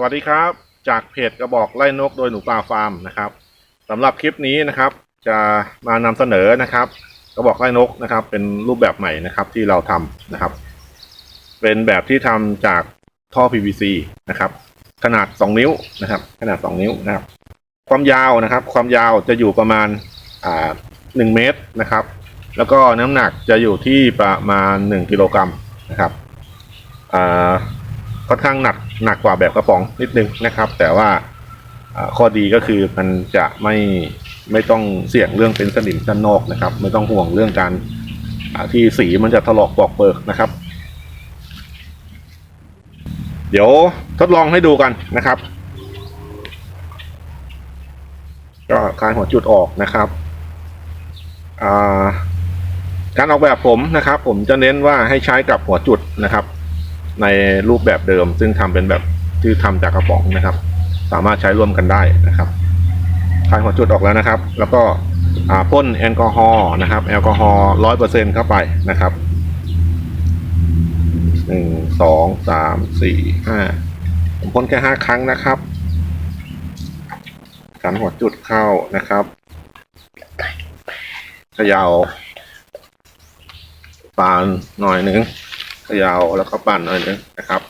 สวัสดีครับ จากเพจกระบอกไล่นกโดยหนูปลาฟาร์มนะครับสำหรับคลิปนี้นะครับ จะมานำเสนอนะครับ กระบอกไล่นกนะครับ เป็นรูปแบบใหม่นะครับที่เราทำนะครับ เป็นแบบที่ทำจากท่อ PVC นะครับ ขนาด 2 นิ้วนะครับ ขนาด 2 นิ้วนะครับ ความยาวนะครับ ความยาวจะอยู่ประมาณอ่า1เมตรนะครับ แล้วก็น้ำหนักจะอยู่ที่ประมาณ 1กิโลกรัมนะครับอ่า ค่อนข้างหนักหนักกว่าแบบกระป๋องนิดนึงนะครับ แต่ว่าข้อดีก็คือมันจะไม่ไม่ต้องเสี่ยงเรื่องเป็นสนิมด้านนอกนะครับ ไม่ต้องห่วงเรื่องการที่สีมันจะถลอกปอกเปิกนะครับ เดี๋ยวทดลองให้ดูกันนะครับ ก็คลายหัวจุดออกนะครับการออกแบบผมนะครับ ผมจะเน้นว่าให้ใช้กับหัวจุดนะครับ ในรูปแบบเดิม ซึ่งทำเป็นแบบที่ทำจากกระป๋องนะครับ สามารถใช้ร่วมกันได้นะครับคลายหัวจุดออกแล้วนะครับ แล้วก็พ่นแอลกอฮอล์นะครับ แอลกอฮอล์ร้อยเปอร์เซ็นเข้าไปนะครับหนึ่งสองสามสี่ห้าผมพ่นแค่ห้าครั้งนะครับกันหัวจุดเข้านะครับเขยาวปานหน่อยหนึ่ง เขยาวแล้วก็ปั่นหน่อยนึงนะครับ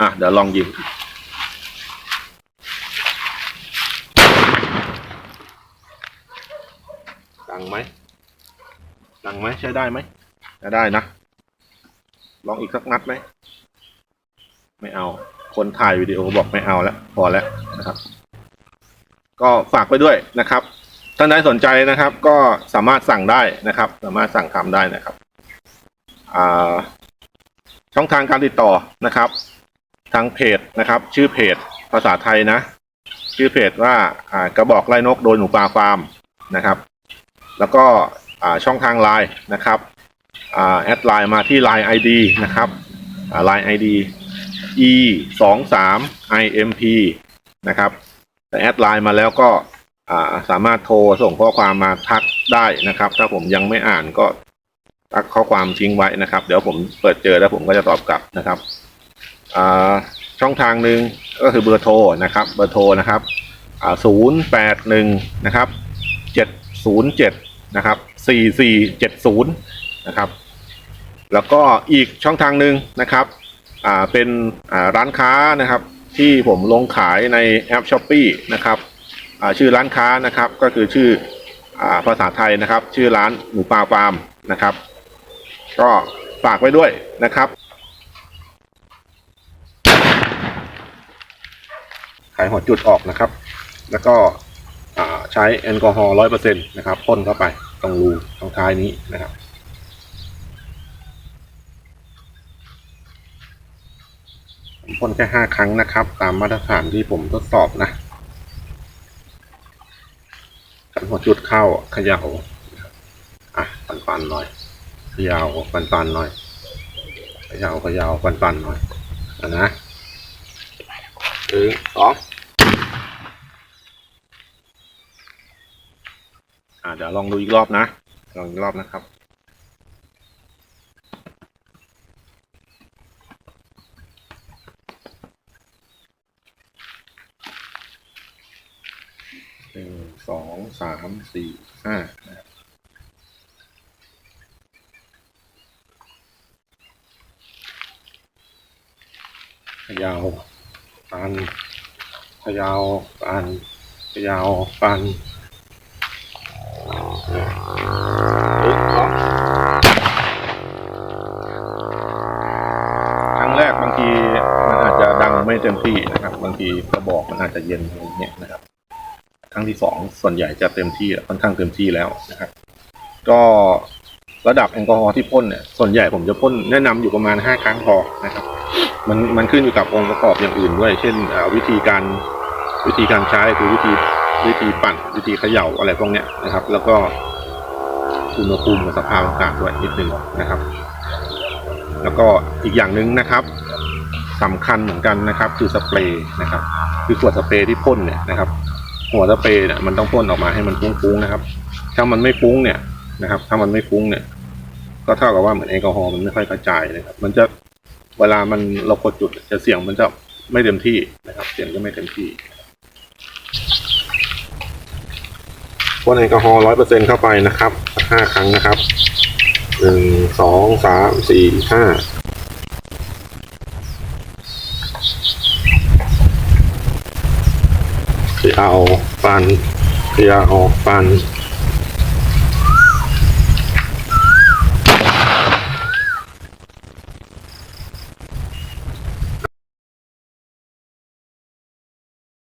อะเดี๋ยวลองยิงดังไหมดังไหมใช้ได้ไหมใช้ได้นะ ลองอีกสักนัดไหม ไม่เอา คนถ่ายวิดีโอบอกไม่เอาแล้ว พอแล้วนะครับ ก็ฝากไปด้วยนะครับท่านใดสนใจนะครับ ก็สามารถสั่งได้นะครับ สามารถสั่งทำได้นะครับ อ่า ช่องทางการติดต่อนะครับ ทางเพจนะครับ ชื่อเพจภาษาไทยนะ ชื่อเพจว่าอ่ากระบอกไล่นกโดยหนูปลาฟาร์มนะครับ แล้วก็อ่าช่องทางไลน์นะครับอ่าแอดไลน์มาที่ Line ID นะครับอ่า Line ID e สองสาม imp นะครับแต่แอดไลน์มาแล้วก็สามารถโทรส่งข้อความมาทักได้นะครับ ถ้าผมยังไม่อ่านก็ ทักข้อความทิ้งไว้นะครับ เดี๋ยวผมเปิดเจอแล้วผมก็จะตอบกลับนะครับอ่าช่องทางหนึ่งก็คือเบอร์โทรนะครับ เบอร์โทรนะครับศูนย์แปดหนึ่งนะครับเจ็ดศูนย์เจ็ดนะครับสี่สี่เจ็ดศูนย์นะครับ แล้วก็อีกช่องทางหนึ่งนะครับอ่าเป็นอ่าร้านค้านะครับ ที่ผมลงขายในแอปช้อปปีนะครับอ่าชื่อร้านค้านะครับก็คือชื่ออ่าภาษาไทยนะครับ ชื่อร้านหมูปลาฟาร์มนะครับ ก็ฝากไว้ด้วยนะครับ ขายหัวจุดออกนะครับ แล้วก็ใช้แอลกอฮอล์ร้อยเปอร์เซ็นต์นะครับพ่นเข้าไปตรงรูตรงท้ายนี้นะครับผมพ่นแค่ห้าครั้งนะครับ ตามมาตรฐานที่ผมทดสอบนะกันหัวจุดเข้าเขย่าอะปันๆหน่อย ขยาวปันปันหน่อยขยาวขยาวปันปันหน่อยนะนะหนึ่งสองอ่าเดี๋ยวลองดูอีกรอบนะ ลองอีกรอบนะครับหนึ่งสองสามสี่ห้านะครับ พะเยาวปันพยาวปันพยาวปันครั้งแรกบางทีมันอาจจะดังไม่เต็มที่นะครับ บางทีกระบอกมันอาจจะเย็นอะไรเงี้ยนะครับ ครั้งที่สองส่วนใหญ่จะเต็มที่ค่อนข้างเต็มที่แล้วนะครับ ก็ระดับแอลกอฮอล์ที่พ่นเนี่ยส่วนใหญ่ผมจะพ่นแนะนำอยู่ประมาณห้าครั้งพอนะครับ มันมันขึ้นอยู่กับองค์ประกอบอย่างอื่นด้วย เช่นวิธีการวิธีการใช้คือวิธีวิธีปั่นวิธีเขย่าอะไรพวกเนี้ยนะครับ แล้วก็อุณหภูมิกับสภาพอากาศด้วยนิดนึงนะครับ แล้วก็อีกอย่างหนึ่งนะครับสำคัญเหมือนกันนะครับ คือสเปรย์นะครับ คือขวดสเปรย์ที่พ่นเนี่ยนะครับ หัวสเปรย์เนี่ยมันต้องพ่นออกมาให้มันฟุ้งๆนะครับ ถ้ามันไม่ฟุ้งเนี่ยนะครับ ถ้ามันไม่ฟุ้งเนี่ย ก็เท่ากับว่าเหมือนแอลกอฮอล์มันไม่ค่อยกระจายนะครับ มันจะ เวลามันเรากดจุดจะเสียงมันจะไม่เต็มที่นะครับ เสียงก็ไม่เต็มที่พ่นแอลกอฮอล์ร้อยเปอร์เซ็นเข้าไปนะครับห้าครั้งนะครับหนึ่งสองสามสี่ห้าเคลียร์เอาฟันเคลียร์ออกฟัน